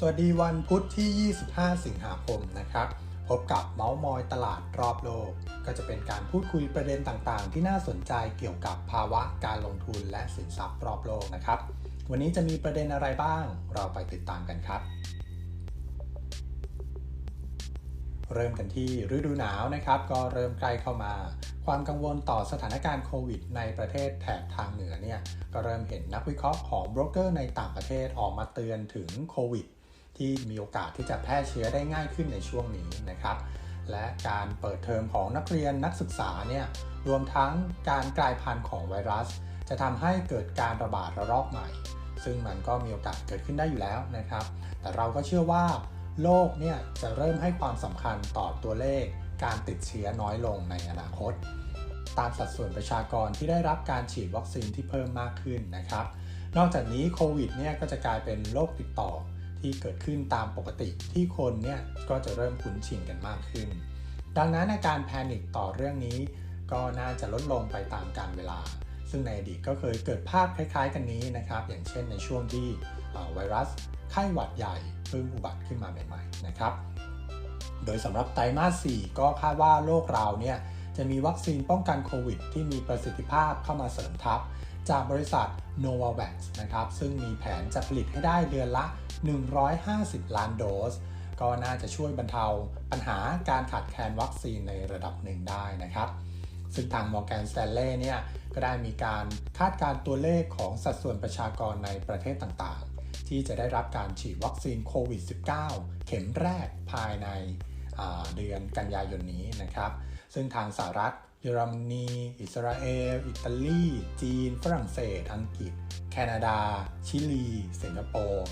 สวัสดีวันพุธที่ 25 สิงหาคมนะครับ พบกับเมาส์มอยตลาดรอบโลก ก็จะเป็นการพูดคุยประเด็นต่างๆ ที่น่าสนใจเกี่ยวกับภาวะการลงทุนและสินทรัพย์รอบโลกนะครับ วันนี้จะมีประเด็นอะไรบ้าง เราไปติดตามกันครับ เริ่มกันที่ฤดูหนาวนะครับ ก็เริ่มใกล้เข้ามา ความกังวลต่อสถานการณ์โควิด ในประเทศแถบทางเหนือเนี่ยก็เริ่มเห็นนักวิเคราะห์ของโบรกเกอร์ในต่างประเทศออกมาเตือนถึงโควิด ที่มีโอกาสที่จะแพร่เชื้อได้ง่ายขึ้นในช่วงนี้นะครับ และการเปิดเทอมของนักเรียนนักศึกษาเนี่ยรวมทั้งการกลายพันธุ์ของไวรัส จะทำให้เกิดการระบาดระลอกใหม่ ซึ่งมันก็มีโอกาสเกิดขึ้นได้อยู่แล้วนะครับ แต่เราก็เชื่อว่าโลกเนี่ยจะเริ่มให้ความสำคัญต่อตัวเลขการติดเชื้อน้อยลงในอนาคต ตามสัดส่วนประชากรที่ได้รับการฉีดวัคซีนที่เพิ่มมากขึ้นนะครับ นอกจากนี้โควิดเนี่ยก็จะกลายเป็นโรคติดต่อ ที่เกิดขึ้นตามปกติที่คนเนี่ยก็จะเริ่มคุ้นชินกันมากขึ้น ดังนั้นอาการแพนิคต่อเรื่องนี้ ก็น่าจะลดลงไปตามกาลเวลา ซึ่งในอดีตก็เคยเกิดภาพคล้ายๆ กันนี้นะครับ อย่างเช่นในช่วงที่ไวรัสไข้หวัดใหญ่เพิ่งอุบัติขึ้นมาใหม่ๆนะครับ โดยสำหรับไตรมาส 4 ก็คาดว่าโลกเราเนี่ยจะมีวัคซีนป้องกันโควิด ที่มีประสิทธิภาพเข้ามาเสริมทัพ จากบริษัท Novavax นะครับ ซึ่งมีแผนจะผลิตให้ได้เดือนละ 150 ล้านโดส ก็น่าจะช่วยบรรเทาปัญหาการขาดแคลนวัคซีนในระดับหนึ่งได้นะครับ ซึ่งทาง Morgan Stanley เนี่ย ก็ได้มีการคาดการตัวเลขของสัดส่วนประชากรในประเทศต่างๆ ที่จะได้รับการฉีดวัคซีนโควิด -19 เข็มแรกภายในเดือนกันยายนนี้นะครับ ซึ่งทางสหรัฐเยอรมนี อิสราเอล อิตาลี จีน ฝรั่งเศส อังกฤษ แคนาดา ชิลี สิงคโปร์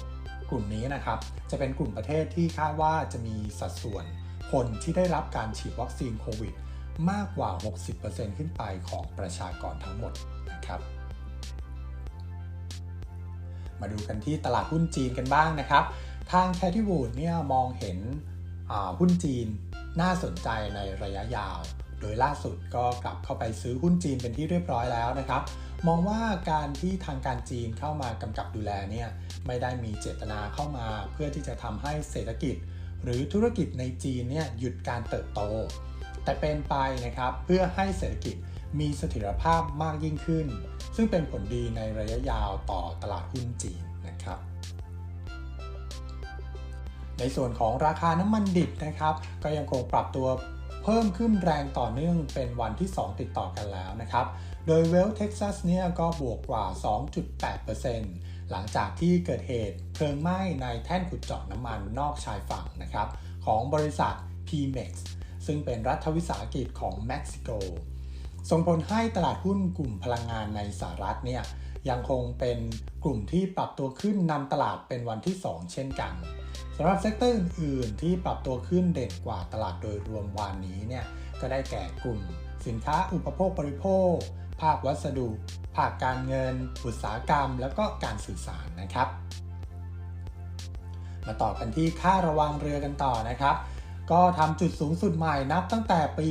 กลุ่มนี้นะครับ จะเป็นกลุ่มประเทศที่คาดว่าจะมีสัดส่วนคนที่ได้รับการฉีดวัคซีนโควิด มากกว่า 60%ขึ้นไปของประชากรทั้งหมดนะครับ มาดูกันที่ตลาดหุ้นจีนกันบ้างนะครับ ทางแคทิวูดเนี่ยมองเห็นหุ้นจีนน่าสนใจในระยะยาว โดยล่าสุดก็กลับเข้าไปซื้อหุ้นจีนเป็นที่เรียบร้อยแล้วนะครับ มองว่าการที่ทางการจีนเข้ามากำกับดูแลเนี่ยไม่ได้มีเจตนาเข้ามาเพื่อที่จะทำให้เศรษฐกิจ หรือธุรกิจในจีนเนี่ยหยุดการเติบโต แต่เป็นไปนะครับเพื่อให้เศรษฐกิจมีเสถียรภาพมากยิ่งขึ้น ซึ่งเป็นผลดีในระยะยาวต่อตลาดหุ้นจีนนะครับ ในส่วนของราคาน้ำมันดิบนะครับ ก็ยังคงปรับตัวเพิ่มขึ้นแรงต่อเนื่องเป็นวันที่ 2 ติดต่อกันแล้วนะครับ โดยเวลเท็กซัสเนี่ยก็บวกกว่า 2.8%หลังจากที่เกิดเหตุเพลิงไหม้ในแท่นขุดเจาะน้ำมันนอกชายฝั่งนะครับ ของบริษัท PMEX ซึ่งเป็นรัฐวิสาหกิจของเม็กซิโก ส่งผลให้ตลาดหุ้นกลุ่มพลังงานในสหรัฐเนี่ย ยังคงเป็นกลุ่มที่ปรับตัวขึ้นนำตลาดเป็นวันที่ 2 เช่นกันสำหรับเซกเตอร์อื่น ๆ ที่ปรับตัวขึ้นเด่นกว่าตลาดโดยรวมวานนี้เนี่ยก็ได้แก่กลุ่ม สินค้าอุปโภคบริโภค ภาควัสดุ ภาคการเงิน อุตสาหกรรม แล้วก็การสื่อสารนะครับ มาต่อกันที่ค่าระวังเรือกันต่อนะครับ ก็ทำจุดสูงสุดใหม่นับตั้งแต่ปี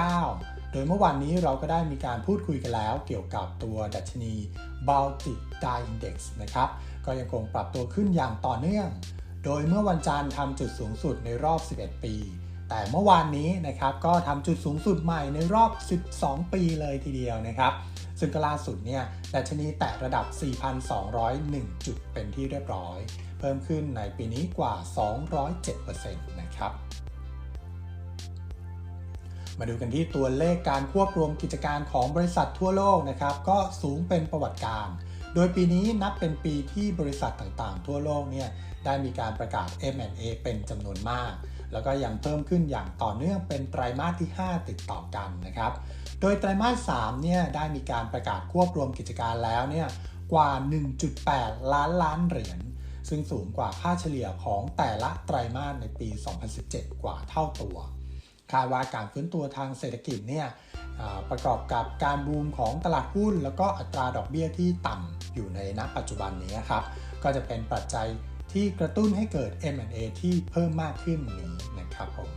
2009 ดยเมื่อวานนี้เราก็ได้มีการพูดคุยกันแล้ว เกี่ยวกับตัวดัชนี Baltic Dye Index นะครับ ก็ยังคงปรับตัวขึ้นอย่างต่อเนื่อง โดยเมื่อวันจันทร์ทำจุดสูงสุดในรอบ 11 ปี แต่เมื่อวานนี้นะครับก็ทำจุดสูงสุดใหม่ในรอบ 12 ปีเลยทีเดียวนะครับ ซึ่งก็ล่าสุดเนี่ยดัชนีแตะระดับ 4,201 จุดเป็นที่เรียบร้อย เพิ่มขึ้นในปีนี้กว่า 207%นะครับ มาดูกันที่ตัวเลขการควบรวมกิจการของบริษัททั่วโลกนะครับ ก็สูงเป็นประวัติการ โดยปีนี้นับเป็นปีที่บริษัทต่างๆ ทั่วโลกเนี่ยได้มีการประกาศ M&A เป็นจำนวนมาก แล้วก็ยังเพิ่มขึ้นอย่างต่อเนื่องเป็นไตรมาสที่ 5 ติดต่อกันนะครับ โดยไตรมาส3เนี่ยได้มีการประกาศควบรวมกิจการแล้วเนี่ยกว่า 1.8 ล้านล้านเหรียญซึ่งสูงกว่าค่าเฉลี่ยของแต่ละไตรมาสในปี 2017 กว่าเท่าตัว คาดว่าการฟื้นตัวทางเศรษฐกิจเนี่ยประกอบกับการบูมของตลาดหุ้น แล้วก็อัตราดอกเบี้ยที่ต่ำอยู่ในณปัจจุบันนี้ครับ ก็จะเป็นปัจจัยที่กระตุ้นให้เกิด M&A ที่เพิ่มมากขึ้นนี้นะครับผม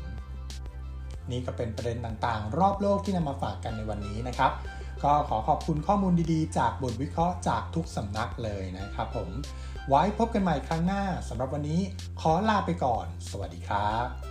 นี่ก็เป็นประเด็นต่างๆ รอบโลกที่นำมาฝากกันในวันนี้นะครับ ก็ขอขอบคุณข้อมูลดีๆ จากบทวิเคราะห์จากทุกสำนักเลยนะครับผม ไว้พบกันใหม่ครั้งหน้าสำหรับวันนี้ขอลาไปก่อน สวัสดีครับ